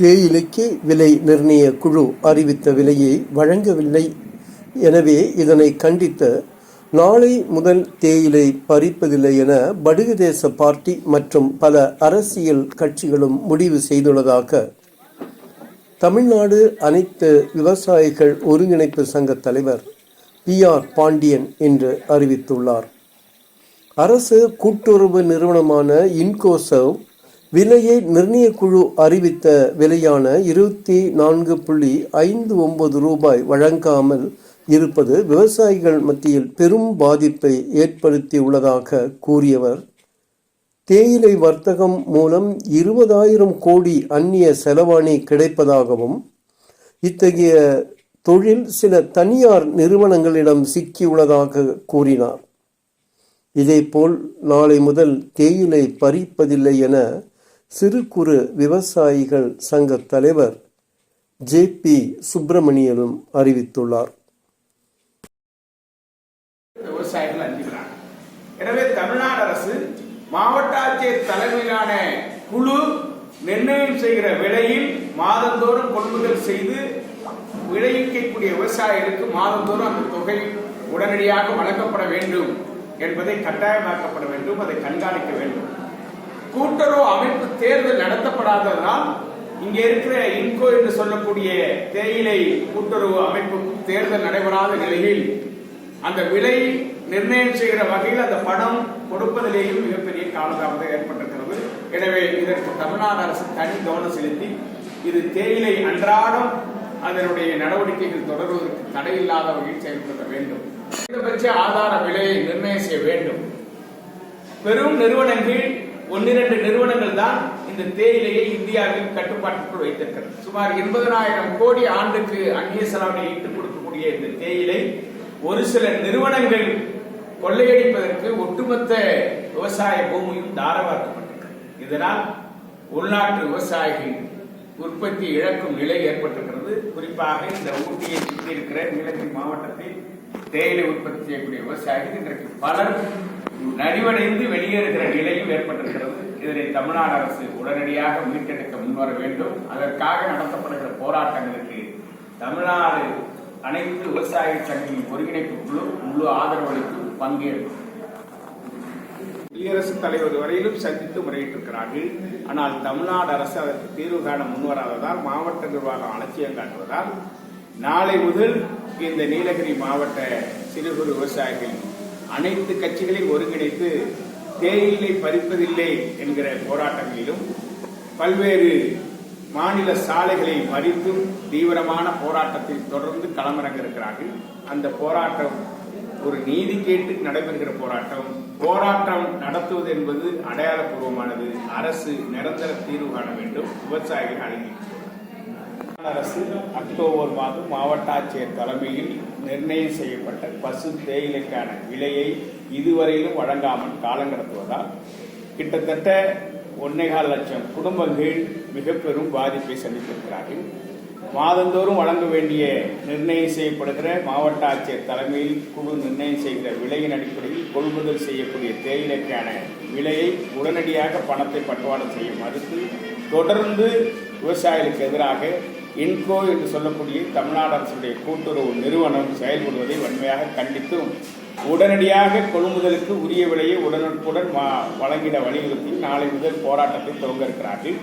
தேயிலைக்கு விலை நிர்ணய குழு அறிவித்த விலையை வழங்கவில்லை. எனவே இதனை கண்டித்து நாளை முதல் தேயிலை பறிப்பதில்லை என படுகு தேச பார்ட்டி மற்றும் பல அரசியல் கட்சிகளும் முடிவு செய்துள்ளதாக தமிழ்நாடு அனைத்து விவசாயிகள் ஒருங்கிணைப்பு சங்க தலைவர் பி ஆர் பாண்டியன் என்று அறிவித்துள்ளார். அரசு கூட்டுறவு நிறுவனமான இன்கோசவ் விலையை நிர்ணயக்குழு அறிவித்த விலையான இருபத்தி நான்கு புள்ளி ஐந்து ஒன்பது ரூபாய் வழங்காமல் இருப்பது விவசாயிகள் மத்தியில் பெரும் பாதிப்பை ஏற்படுத்தியுள்ளதாக கூறியவர். தேயிலை வர்த்தகம் மூலம் இருபதாயிரம் கோடி அந்நிய செலவாணி கிடைப்பதாகவும் இத்தகைய தொழில் சில தனியார் நிறுவனங்களிடம் சிக்கியுள்ளதாக கூறினார். இதேபோல் நாளை முதல் தேயிலை பறிப்பதில்லை என சிறு குறு விவசாயிகள் சங்க தலைவர் ஜே பி சுப்பிரமணியனும் அறிவித்துள்ளார். விவசாயிகள் அஞ்சுகிறாங்க எனவே தமிழ்நாடு அரசு மாவட்ட ஆட்சியர் தலைமையிலான குழு நிர்ணயம் செய்கிற விலையில் மாதந்தோறும் கொள்முதல் செய்து விளைவிக்கக்கூடிய விவசாயிகளுக்கு மாதந்தோறும் அந்த தொகை உடனடியாக வழங்கப்பட வேண்டும் என்பதை கட்டாயமாக்கப்பட வேண்டும் அதை கண்காணிக்க வேண்டும். கூட்டுறவு அமைப்பு தேர்தல் நடத்தப்படாததால் இங்கே இருக்கிற இன்கோ என்று சொல்லக்கூடிய தேயிலை கூட்டுறவு அமைப்புக்கு தேர்தல் நடைபெறாத நிலையில் அந்த விலை நிர்ணயம் செய்கிற வகையில் அந்த பணம் கொடுப்பதிலேயும் மிகப்பெரிய காலதாமதம் ஏற்பட்டிருக்கிறது. எனவே இதற்கு தமிழ்நாடு அரசு தனி கவனம் செலுத்தி இது தேயிலை அன்றாடம் அதனுடைய நடவடிக்கைகள் தொடர்வதற்கு தடையில்லாத வகையில் செயல்படுத்த வேண்டும். குறைந்தபட்ச ஆதார விலையை நிர்ணயம் செய்ய வேண்டும். பெரும் நிறுவனங்கள் ஒன்னிரண்டு நிறுவனங்கள் தான் இந்த தேயிலையை இந்தியாவில் கட்டுப்பாட்டுக்குள் வைத்திருக்கிறது. சுமார் எண்பதனாயிரம் கோடி ஆண்டுக்கு அந்நிய செலவினை ஈட்டுக் கொடுக்கக்கூடிய இந்த தேயிலை ஒரு சில நிறுவனங்கள் கொள்ளையடிப்பதற்கு ஒட்டுமொத்த விவசாய பூமியும் தாரவாக்கப்பட்டிருக்கிறது. இதனால் உள்நாட்டு விவசாயிகள் உற்பத்தி இழக்கும் நிலை ஏற்பட்டிருக்கிறது. குறிப்பாக இந்த ஊட்டியை சுற்றி இருக்கிற நீலகிரி மாவட்டத்தில் தேயிலை உற்பத்தி செய்யக்கூடிய விவசாயிகள் இன்றைக்கு பலர் நலிவடைந்து வெளியேறுகிற நிலையும் ஏற்பட்டிருக்கிறது. இதனை தமிழ்நாடு அரசு உடனடியாக மீட்டெடுக்க முன்வர வேண்டும். அதற்காக நடத்தப்படுகிற போராட்டங்களுக்கு தமிழ்நாடு அனைத்து விவசாய சங்கங்களின் ஒருங்கிணைப்பு குழு முழு ஆதரவு அளித்து பங்கேற்கும் குடியரசுத் தலைவர் வரையிலும் சந்தித்து முறையிட்டிருக்கிறார்கள். ஆனால் தமிழ்நாடு அரசு அதற்கு தீர்வு காண முன்வராததால் மாவட்ட நிர்வாகம் அலட்சியம் காட்டுவதால் நாளை முதல் இந்த நீலகிரி மாவட்ட சிறு குறு விவசாயிகள் அனைத்து கட்சிகளையும் ஒருங்கிணைத்து தேயிலை பறிப்பதில்லை என்கிற போராட்டங்களிலும் பல்வேறு மாநில சாலைகளை மறித்தும் தீவிரமான போராட்டத்தில் தொடர்ந்து களமிறங்க இருக்கிறார்கள். அந்த போராட்டம் ஒரு நீதி கேட்டு நடைபெறுகிற போராட்டம். போராட்டம் நடத்துவது என்பது அடையாளப்பூர்வமானது அரசு நிரந்தர தீர்வு காண வேண்டும். விவசாயிகள் அணுகி அரசு அக்டோபர் மாதம் மாவட்ட ஆட்சியர் தலைமையில் நிர்ணயம் செய்யப்பட்ட பசு தேயிலைக்கான விலையை இதுவரையிலும் வழங்காமல் காலங்கடத்துவதால் கிட்டத்தட்ட ஒன்னேகால் லட்சம் குடும்பங்கள் மிக பெரும் பாதிப்பை சந்தித்திருக்கிறார்கள். மாதந்தோறும் வழங்க வேண்டிய நிர்ணயம் செய்யப்படுகிற மாவட்ட ஆட்சியர் தலைமையில் குழு நிர்ணயம் செய்கிற விலையின் அடிப்படையில் கொள்முதல் செய்யக்கூடிய தேயிலைக்கான விலையை உடனடியாக பணத்தை பட்டுவாடம் செய்ய மறுத்து தொடர்ந்து விவசாயிகளுக்கு எதிராக இன்கோ என்று சொல்லக்கூடிய தமிழ்நாடு அரசுடைய கூட்டுறவு நிறுவனம் செயல்படுவதை வன்மையாக கண்டித்தும் உடனடியாக கொள்முதலுக்கு உரிய விலையை உடனுக்குடன் வழங்கிட வலியுறுத்தி நாளை முதல் போராட்டத்தை துவங்க இருக்கிறார்கள்.